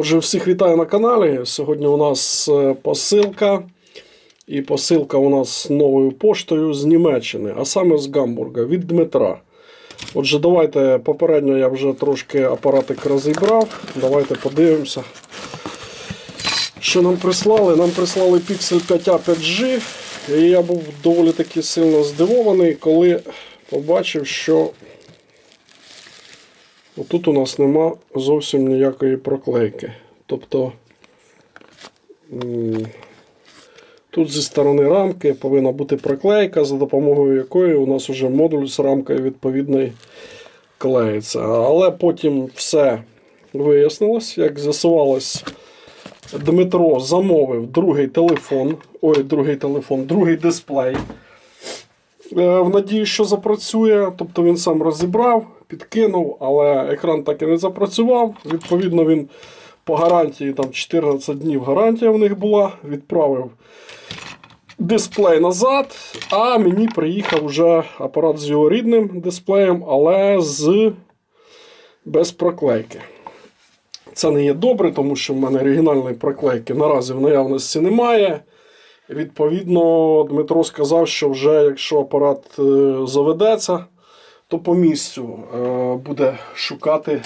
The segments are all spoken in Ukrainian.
Отже, всіх вітаю на каналі. Сьогодні у нас е, посилка. І посилка у нас новою поштою з Німеччини, а саме з Гамбурга від Дмитра. Отже, давайте попередньо я вже трошки апаратик розібрав. Давайте подивимося. Що нам прислали? Нам прислали Pixel 5 a 5G. І я був доволі таки сильно здивований, коли побачив, що Отут у нас нема зовсім ніякої проклейки. Тобто тут зі сторони рамки повинна бути проклейка, за допомогою якої у нас вже модуль з рамкою відповідної клеїться. Але потім все вияснилось, як з'ясувалось, Дмитро замовив другий телефон, ой, другий телефон, другий дисплей. Е, В надії, що запрацює, тобто він сам розібрав, підкинув, але екран так і не запрацював. Відповідно, він по гарантії там 14 днів гарантія в них була. Відправив дисплей назад, а мені приїхав вже апарат з його рідним дисплеєм, але з без проклейки. Це не є добре, тому що в мене оригінальної проклейки наразі в наявності немає. Відповідно, Дмитро сказав, що вже якщо апарат е, заведеться, то по місцю е, буде шукати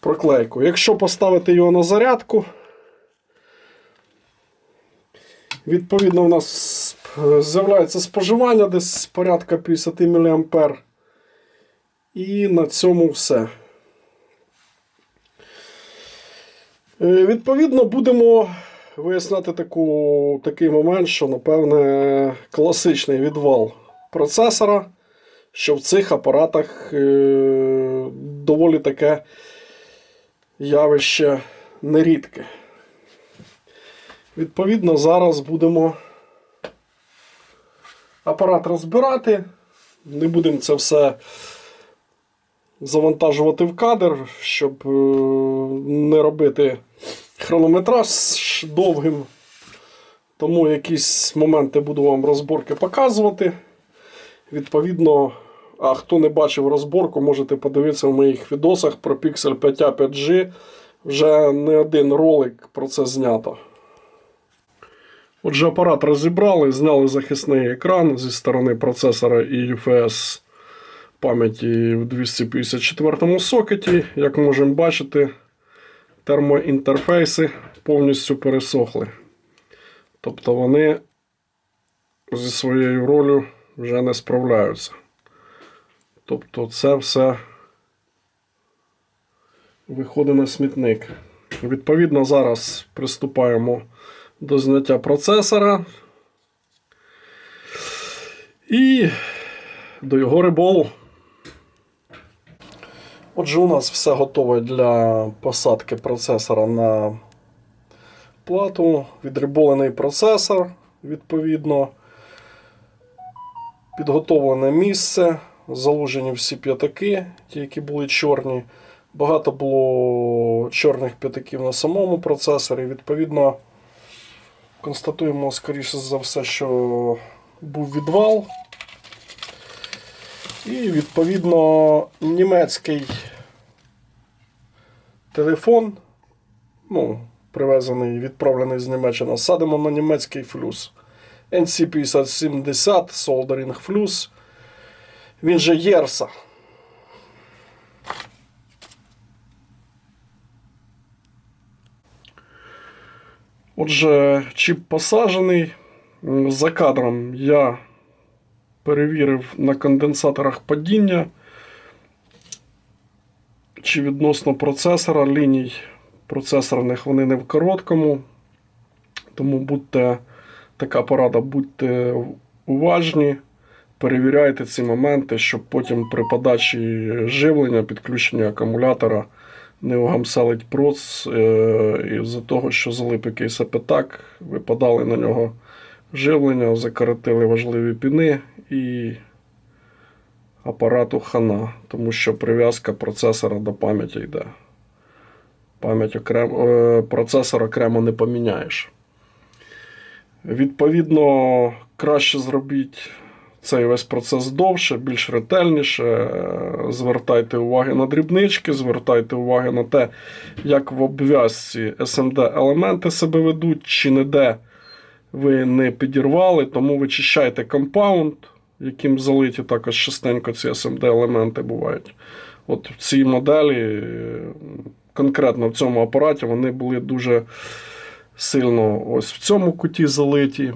проклейку. Якщо поставити його на зарядку, відповідно, у нас з'являється споживання десь порядка 50 мА. І на цьому все. Е, Відповідно, будемо виясняти таку, такий момент, що, напевне, класичний відвал процесора, що в цих апаратах е, доволі таке явище нерідке. Відповідно, зараз будемо апарат розбирати. Не будемо це все завантажувати в кадр, щоб е, не робити хронометраж довгим. Тому якісь моменти буду вам розборки показувати. Відповідно, а хто не бачив розборку, можете подивитися в моїх відосах про Pixel 5 a 5G. Вже не один ролик про це знято. Отже, апарат розібрали, зняли захисний екран зі сторони процесора і UFS пам'яті в 254 сокеті. Як можемо бачити, термоінтерфейси повністю пересохли. Тобто вони зі своєю ролью вже не справляються. Тобто це все виходить на смітник. Відповідно, зараз приступаємо до зняття процесора і до його риболу. Отже, у нас все готове для посадки процесора на плату. Відриболений процесор, відповідно. Підготовлене місце, заложені всі п'ятаки, ті, які були чорні. Багато було чорних п'ятаків на самому процесорі. Відповідно, констатуємо, скоріше за все, що був відвал. І, відповідно, німецький телефон, ну, привезений, відправлений з Німеччини, садимо на німецький флюс. NC5070 Soldering Fluss. Він же Єрса. Отже, чіп посаджений. За кадром я перевірив на конденсаторах падіння. Чи відносно процесора ліній процесорних вони не в короткому. Тому будьте така порада, будьте уважні, перевіряйте ці моменти, щоб потім при подачі живлення, підключення акумулятора не угамселить проц е, із-за того, що залип якийсь апетак, випадали на нього живлення, закоротили важливі піни і апарату хана, тому що прив'язка процесора до пам'яті йде. Пам'ять окремо, е, процесор окремо не поміняєш. Відповідно, краще зробіть цей весь процес довше, більш ретельніше. Звертайте уваги на дрібнички, звертайте уваги на те, як в обв'язці SMD елементи себе ведуть, чи не де ви не підірвали, тому вичищайте компаунд, яким залиті також частенько ці SMD елементи бувають. От в цій моделі, конкретно в цьому апараті, вони були дуже сильно ось в цьому куті залиті.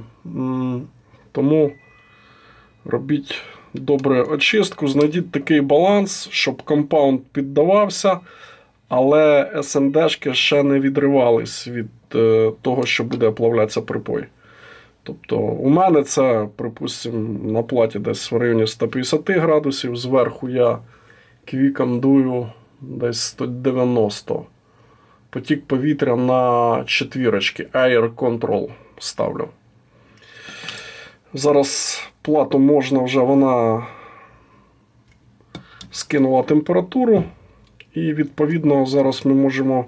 Тому робіть добре очистку, знайдіть такий баланс, щоб компаунд піддавався, але SMD-шки ще не відривались від е, того, що буде плавлятися припой. Тобто, у мене це, припустимо, на платі десь в районі 150 градусів. Зверху я квіком дую десь 190. Потік повітря на четвірочки. Air Control ставлю. Зараз плату можна вже вона скинула температуру. І відповідно зараз ми можемо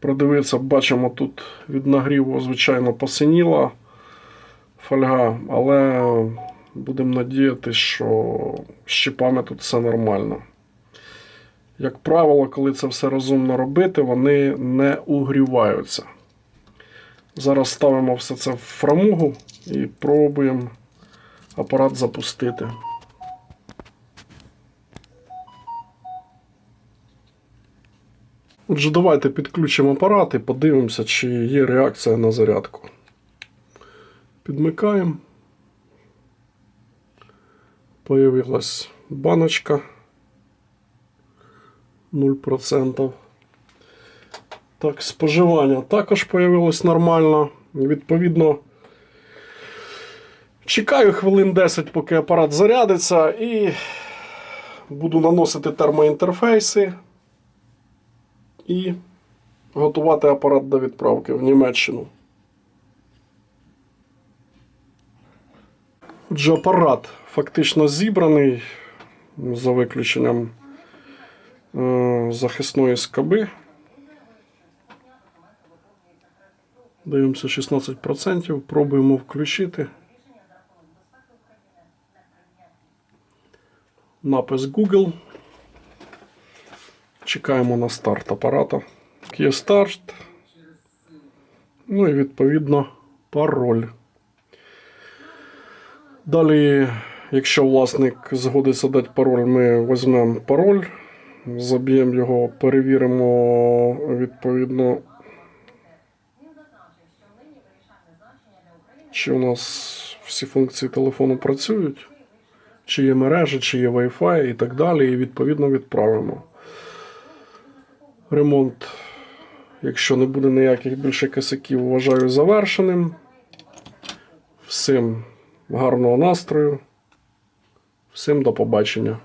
продивитися, бачимо, тут від нагріву, звичайно, посиніла фольга, але будемо надіятися, що з тут все нормально. Як правило, коли це все розумно робити, вони не угріваються. Зараз ставимо все це в фрамугу і пробуємо апарат запустити. Отже, давайте підключимо апарат і подивимося, чи є реакція на зарядку. Підмикаємо. Появилась баночка 0%. Так, споживання також появилось нормально. Відповідно, чекаю хвилин 10, поки апарат зарядиться, і буду наносити термоінтерфейси і готувати апарат до відправки в Німеччину. Отже, апарат фактично зібраний за виключенням захисної скоби. Дивимося 16%, пробуємо включити. Напис Google. Чекаємо на старт апарата. Є старт. Ну і відповідно пароль. Далі, якщо власник згодиться дати пароль, ми візьмемо пароль, заб'ємо його, перевіримо відповідно, чи у нас всі функції телефону працюють, чи є мережа, чи є Wi-Fi і так далі, і відповідно відправимо. Ремонт, якщо не буде ніяких більше косяків, вважаю завершеним. Всім гарного настрою. Всім до побачення.